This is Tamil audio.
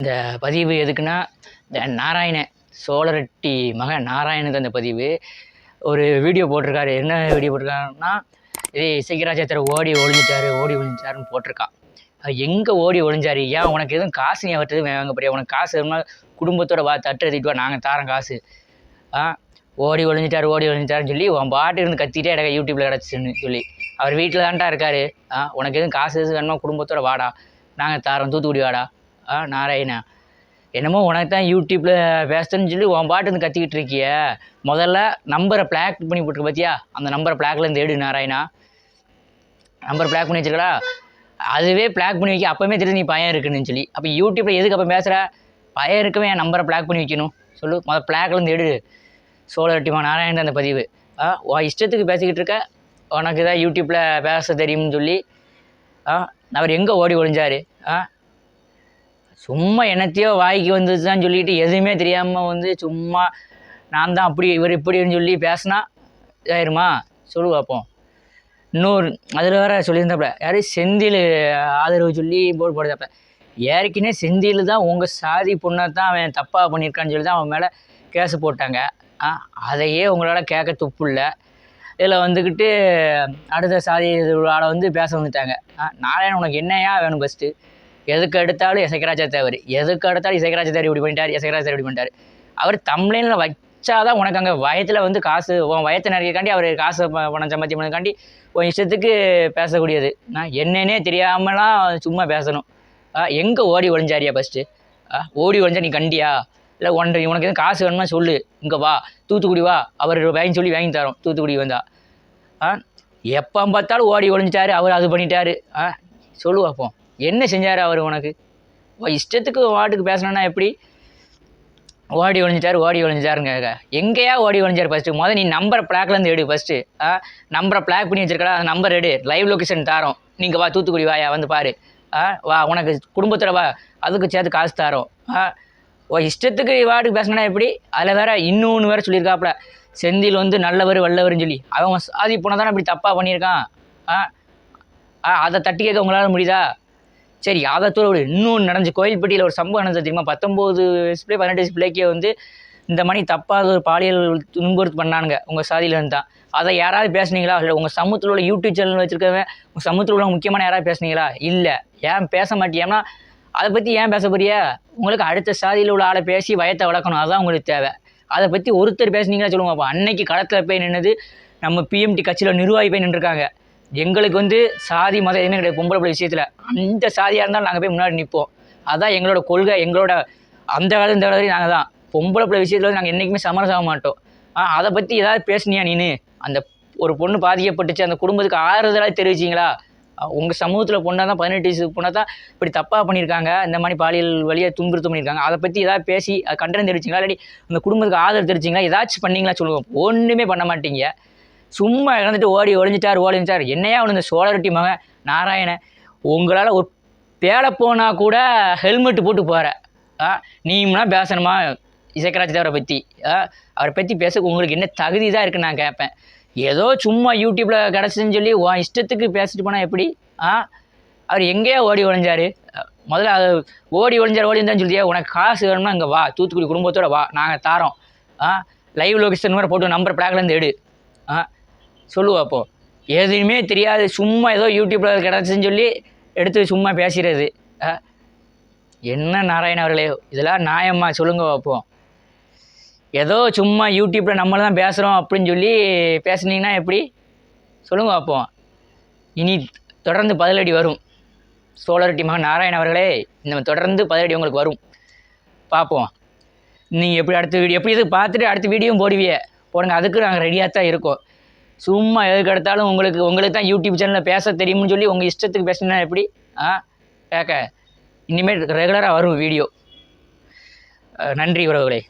இந்த பதிவு எதுக்குன்னா இந்த நாராயண சோழரெட்டி மகன் நாராயணன் அந்த பதிவு. ஒரு வீடியோ போட்டிருக்காரு. என்ன வீடியோ போட்டிருக்காருன்னா இதே இசைக்கராஜாத்தர் ஓடி ஒழிஞ்சிட்டாரு ஓடி ஒளிஞ்சிட்டாருன்னு போட்டிருக்கான் எங்கே ஓடி ஒளிஞ்சாரு? ஏன் உனக்கு எதுவும் காசு நீ அவர்கிட்ட வாங்க போறியா? உனக்கு காசு வேணும்னா குடும்பத்தோட வா தட்டு எழுதிட்டு வா நாங்கள் தாரோம் காசு. ஆ ஓடி ஒளிஞ்சிட்டாரு ஓடி ஒழிஞ்சிட்டாருன்னு சொல்லி உன் பாட்டு இருந்து கத்திட்டே கிடக்க யூடியூப்பில் கிடச்சின்னு சொல்லி. அவர் வீட்டில் தான்டா இருக்காரு. ஆ உனக்கு எதுவும் காசு எதுவும் வேணுமா குடும்பத்தோட வாடா. நாங்கள் தாரோம் தூத்துக்குடி வாடா. ஆ நாராயணா. என்னமோ உனக்கு தான் யூடியூப்பில் பேசுறேன்னு சொல்லி உன் பாட்டு வந்து கத்திக்கிட்டு இருக்கிய. முதல்ல நம்பரை பிளாக் பண்ணி போட்டுருக்க பார்த்தியா அந்த நம்பரை பிளாக்லேருந்து எடு நாராயணா. நம்பர் பிளாக் பண்ணி வச்சிருக்கா அதுவே பிளாக் பண்ணி வைக்க அப்போவே தெரியுது நீ பயம் இருக்குன்னு சொல்லி. அப்போ யூடியூப்பில் எதுக்கு அப்போ பேசுகிற பயம் இருக்கவே என் நம்பரை பிளாக் பண்ணி வைக்கணும்? சொல்லு முதல் பிளாக்லேருந்து எடு. சோழரட்டிமா நாராயணன் அந்த பதிவு. ஆ உன் இஷ்டத்துக்கு பேசிக்கிட்டு இருக்க. உனக்கு தான் யூடியூப்பில் பேச தெரியும்னு சொல்லி. ஆ அவர் எங்கே ஓடி ஒழிஞ்சார் ஆ சும்மா என்னத்தையோ வாய்க்கு வந்துச்சுதான் சொல்லிட்டு எதுவுமே தெரியாமல் வந்து சும்மா நான் தான் அப்படி இவர் இப்படின்னு சொல்லி பேசினா இதாயிருமா சொல்லு பார்ப்போம் இன்னொரு அதில் வேற சொல்லியிருந்தாப்புல யாரும் செந்தில் ஆதரவு சொல்லி போர்டு போடுதாப்புல ஏற்கனவே செந்தில் தான் உங்கள் சாதி பொண்ணை தான் அவன் தப்பாக பண்ணியிருக்கான்னு சொல்லி தான் அவன் மேலே கேஸு போட்டாங்க. ஆ அதையே உங்களால் கேட்க துப்பு இல்லை. இதில் வந்துக்கிட்டு அடுத்த சாதி ஆளை வந்து பேச வந்துட்டாங்க. ஆ நாராயணன் உனக்கு என்னையா வேணும் ஃபஸ்ட்டு எதுக்கு எடுத்தாலும் இசைக்கராஜா தேவர். எதுக்கு எடுத்தாலும் இசைக்கராஜா தேவர் இப்படி பண்ணிட்டார் இசைக்கராஜா தேவர் இப்படி பண்ணிட்டார். அவர் தமிழ்ல வச்சாதான் உனக்கு அங்கே வயத்தில் வந்து காசு உன் வயத்தை நிறையக்காண்டி அவர் காசு பணம் சம்பாத்தி பண்ணதுக்காண்டி உன் இஷ்டத்துக்கு பேசக்கூடியது. நான் என்னன்னே தெரியாமலாம் சும்மா பேசணும். எங்கே ஓடி ஒழிஞ்சாரியா ஃபஸ்ட்டு ஓடி ஒளிஞ்சா நீ கண்டியா? இல்லை ஒன்றரை உனக்கு எதுவும் காசு வேணுமா சொல்லு. இங்கே வா தூத்துக்குடி வா. அவர் வாங்கி சொல்லி வாங்கி தரோம் தூத்துக்குடி வந்தா. ஆ எப்போ பார்த்தாலும் ஓடி ஒழிஞ்சிட்டாரு அவர் அது பண்ணிட்டாரு. ஆ சொல்லு பார்ப்போம் என்ன செஞ்சார் அவர் உனக்கு? இஷ்டத்துக்கு வாட்டுக்கு பேசணுன்னா எப்படி? ஓடி ஒழிஞ்சிட்டார் ஓடி ஒழிஞ்சிட்டாருங்க எங்கேயா ஓடி ஒளிஞ்சார் ஃபஸ்ட்டு முதல் நீ நம்பரை பிளாக்லேருந்து எடு ஃபஸ்ட்டு ஆ நம்பரை பிளாக் பண்ணி வச்சிருக்கடா அந்த நம்பர் எடு. லைவ் லொக்கேஷன் தாரோம். நீங்கள் வா தூத்துக்குடி வாயா வந்து பாரு. ஆ வா உனக்கு குடும்பத்தில் வா அதுக்கு சேர்த்து காசு தாரோம். ஆ ஓ இஷ்டத்துக்கு வார்டுக்கு பேசினா எப்படி? அதில் வேற இன்னொன்று வேற சொல்லியிருக்காப்புல. செந்தில் வந்து நல்லவர் வல்லவர்னு சொல்லி. அவன் சாதி போனால் தானே இப்படி தப்பாக பண்ணியிருக்கான்? ஆ ஆ அதை தட்டி கேட்க உங்களால் முடியுதா? சரி அதை ஒரு இன்னும் நடந்துச்சு. கோயில்பட்டியில் ஒரு சம்பவம் நடந்தது தெரியுமா? பத்தொம்போது டிஸ்பிளே பதினெட்டு டிஸ்பிளேக்கே வந்து இந்த மாதிரி தப்பாக ஒரு பாலியல் துன்புறுத்து பண்ணானுங்க. உங்கள் சாதியில் இருந்தால் தான். அதை யாராவது பேசுனீங்களா? இல்லை உங்கள் சமூகத்தில் உள்ள யூடியூப் சேனல் வச்சுருக்கவன் உங்கள் சமூகத்தில் உள்ள முக்கியமான யாராவது பேசுனீங்களா? இல்லை. ஏன் பேச மாட்டியாம்னா அதை பற்றி ஏன் பேச போறியா? உங்களுக்கு அடுத்த சாதியில் உள்ள ஆளை பேசி வயத்தை வளர்க்கணும். அதுதான் உங்களுக்கு தேவை. அதை பற்றி ஒருத்தர் பேசுனீங்களா சொல்லுங்க அப்போ அன்னைக்கு களத்தில் போய் நின்னது நம்ம பிஎம்டி கட்சியில் நிர்வாகி போய் நின்றுருக்காங்க. எங்களுக்கு வந்து சாதி மதம் எதுவுமே கிடையாது. பொம்பளை பிள்ளை விஷயத்தில். அந்த சாதியாக இருந்தாலும் நாங்கள் போய் முன்னாடி நிற்போம் அதுதான் எங்களோட கொள்கை எங்களோட அந்த காலம் இந்த காலத்துலேயும் நாங்கள் தான். பொம்பளை பிள்ளை விஷயத்தில் வந்து நாங்கள் என்றைக்குமே சமரசம் ஆக மாட்டோம். அதை பற்றி ஏதாவது பேசுனியா நீனு? அந்த ஒரு பொண்ணு பாதிக்கப்பட்டுச்சு அந்த குடும்பத்துக்கு ஆறுதலாக தெரிவிச்சிங்களா? உங்கள் சமூகத்தில் பொண்ணாக தான் பதினெட்டு வயசு பொண்ணாக தான் இப்படி தப்பாக பண்ணியிருக்காங்க. இந்த மாதிரி பாலியல் வழியாக துன்புறுத்தம் பண்ணியிருக்காங்க. அதை பற்றி ஏதாவது பேசி கண்டனம் தெரிவிச்சிங்களா? இல்லாட்டி அந்த குடும்பத்துக்கு ஆதரவு தெரிவிச்சிங்களா? ஏதாச்சும் பண்ணீங்களா சொல்லுவோம் ஒன்றுமே பண்ண மாட்டீங்க. சும்மா இறந்துட்டு ஓடி ஒழிஞ்சிட்டார் ஓடிஞ்சிட்டார். என்னையா அவனு இந்த சோழரட்டி மகன்? நாராயணன் உங்களால் ஒரு பேலை போனால் கூட ஹெல்மெட் போட்டு போகிற ஆ நீம்னா பேசணுமா? இசைக்கராஜ் தேவரை பற்றி ஆ அவரை பற்றி பேச உங்களுக்கு என்ன தகுதி தான் இருக்குன்னு நான் கேட்பேன். ஏதோ சும்மா யூடியூப்பில் கிடச்சின்னு சொல்லி உன் இஷ்டத்துக்கு பேசிட்டு போனால் எப்படி? ஆ அவர் எங்கேயோ ஓடி ஒழிஞ்சார் முதல்ல அது ஓடி ஒழிஞ்சார் ஓடி இருந்தான்னு சொல்லியா உனக்கு காசு வேணும்னா இங்கே வா தூத்துக்குடி குடும்பத்தோடு வா நாங்கள் தாரோம். ஆ லைவ் லொகேஷன் மாதிரி போட்டு நம்பர் பிளாக்லேருந்து எடு. ஆ சொல்லுவா அப்போ. எதுவுமே தெரியாது சும்மா ஏதோ யூடியூப்பில் கிடச்சுன்னு சொல்லி எடுத்து சும்மா பேசுகிறது ஆ என்ன நாராயண அவர்களே இதெல்லாம் நாயம்மா சொல்லுங்க பார்ப்போம் ஏதோ சும்மா யூடியூப்பில் நம்மள தான் பேசுகிறோம் அப்படின்னு சொல்லி பேசுனீங்கன்னா எப்படி? சொல்லுங்க பார்ப்போம் இனி தொடர்ந்து பதிலடி வரும். சோழரட்டி மகன் நாராயண அவர்களே இந்த தொடர்ந்து பதிலடி உங்களுக்கு வரும். பார்ப்போம் நீங்கள் எப்படி அடுத்த வீடியோ எப்படி இது பார்த்துட்டு அடுத்த வீடியோவும் போடுவியே. போடுங்க அதுக்கு நாங்கள் ரெடியாக தான் இருக்கோம். சும்மா எதுக்கு எடுத்தாலும் உங்களுக்கு உங்களுக்கு தான் யூடியூப் சேனலில் பேச தெரியும்னு சொல்லி உங்கள் இஷ்டத்துக்கு பேசினா எப்படி? ஆ கேட்க இனிமேல் ரெகுலராக வரும் வீடியோ நன்றி உறவுகளே.